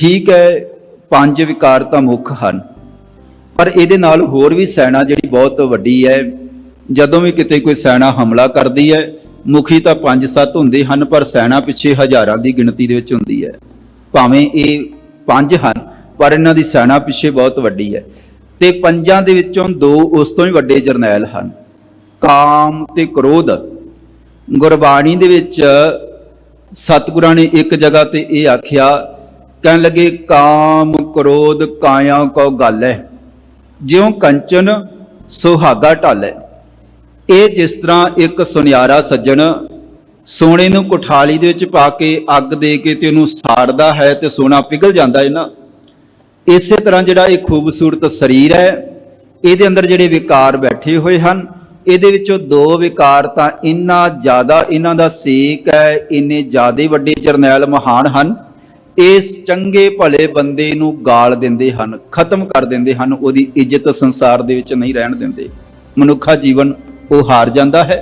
ਠੀਕ ਹੈ, ਪੰਜ ਵਿਕਾਰ ਤਾਂ ਮੁੱਖ ਹਨ। ਪਰ ਇਹਦੇ ਨਾਲ ਹੋਰ ਵੀ ਸੈਨਾ ਜਿਹੜੀ ਬਹੁਤ ਵੱਡੀ ਹੈ, ਜਦੋਂ ਵੀ ਕਿਤੇ ਕੋਈ ਸੈਨਾ ਹਮਲਾ ਕਰਦੀ ਹੈ, ਮੁਖੀ ਤਾਂ 5-7 ਹੁੰਦੇ ਹਨ, ਪਰ ਸੈਨਾ ਪਿੱਛੇ ਹਜ਼ਾਰਾਂ ਦੀ ਗਿਣਤੀ ਦੇ ਵਿੱਚ ਹੁੰਦੀ ਹੈ। ਭਾਵੇਂ ਇਹ ਪੰਜ ਹਨ, ਪਰ ਇਹਨਾਂ ਦੀ ਸੈਨਾ ਪਿੱਛੇ ਬਹੁਤ ਵੱਡੀ ਹੈ। ਤੇ ਪੰਜਾਂ ਦੇ ਵਿੱਚੋਂ ਦੋ ਉਸ ਤੋਂ ਹੀ ਵੱਡੇ ਜਰਨੈਲ ਹਨ। ਕਾਮ ਤੇ ਕ੍ਰੋਧ। ਗੁਰਬਾਣੀ ਦੇ ਵਿੱਚ ਸਤਿਗੁਰਾਂ ਨੇ ਇੱਕ ਜਗ੍ਹਾ ਤੇ ਇਹ ਆਖਿਆ ਕਹਿਣ ਲੱਗੇ, ਕਾਮ ਕ੍ਰੋਧ ਕਾਇਆ ਕੋ ਗੱਲ ਹੈ, ਜਿਉ ਕੰਚਨ ਸੁਹਾਗਾ ਢਾਲੈ ਇਹ ਜਿਸ ਤਰ੍ਹਾਂ ਇੱਕ ਸੁਨਿਆਰਾ ਸੱਜਣ ਸੋਨੇ ਨੂੰ ਕੋਠਾਲੀ ਦੇ ਵਿੱਚ ਪਾ ਕੇ ਅੱਗ ਦੇ ਕੇ ਤੇ ਉਹਨੂੰ ਸਾੜਦਾ ਹੈ ਤੇ ਸੋਨਾ ਪਿਘਲ ਜਾਂਦਾ ਹੈ ਨਾ, ਇਸੇ ਤਰ੍ਹਾਂ ਜਿਹੜਾ ਇਹ ਖੂਬਸੂਰਤ ਸਰੀਰ ਹੈ, ਇਹਦੇ ਅੰਦਰ ਜਿਹੜੇ ਵਿਕਾਰ ਬੈਠੇ ਹੋਏ ਹਨ, ਇਹਦੇ ਵਿੱਚੋਂ ਦੋ ਵਿਕਾਰ ਤਾਂ ਇੰਨਾ ਜ਼ਿਆਦਾ, ਇਹਨਾਂ ਦਾ ਸੇਕ ਹੈ, ਇੰਨੇ ਜ਼ਿਆਦਾ ਵੱਡੇ ਜਰਨੈਲ ਮਹਾਨ ਹਨ ਇਸ ਚੰਗੇ ਭਲੇ ਬੰਦੇ ਨੂੰ ਗਾਲ ਦਿੰਦੇ ਹਨ, ਖਤਮ ਕਰ ਦਿੰਦੇ ਹਨ, ਉਹਦੀ ਇੱਜ਼ਤ ਸੰਸਾਰ ਦੇ ਵਿੱਚ ਨਹੀਂ ਰਹਿਣ ਦਿੰਦੇ। ਮਨੁੱਖਾ ਜੀਵਨ ਉਹ ਹਾਰ ਜਾਂਦਾ ਹੈ।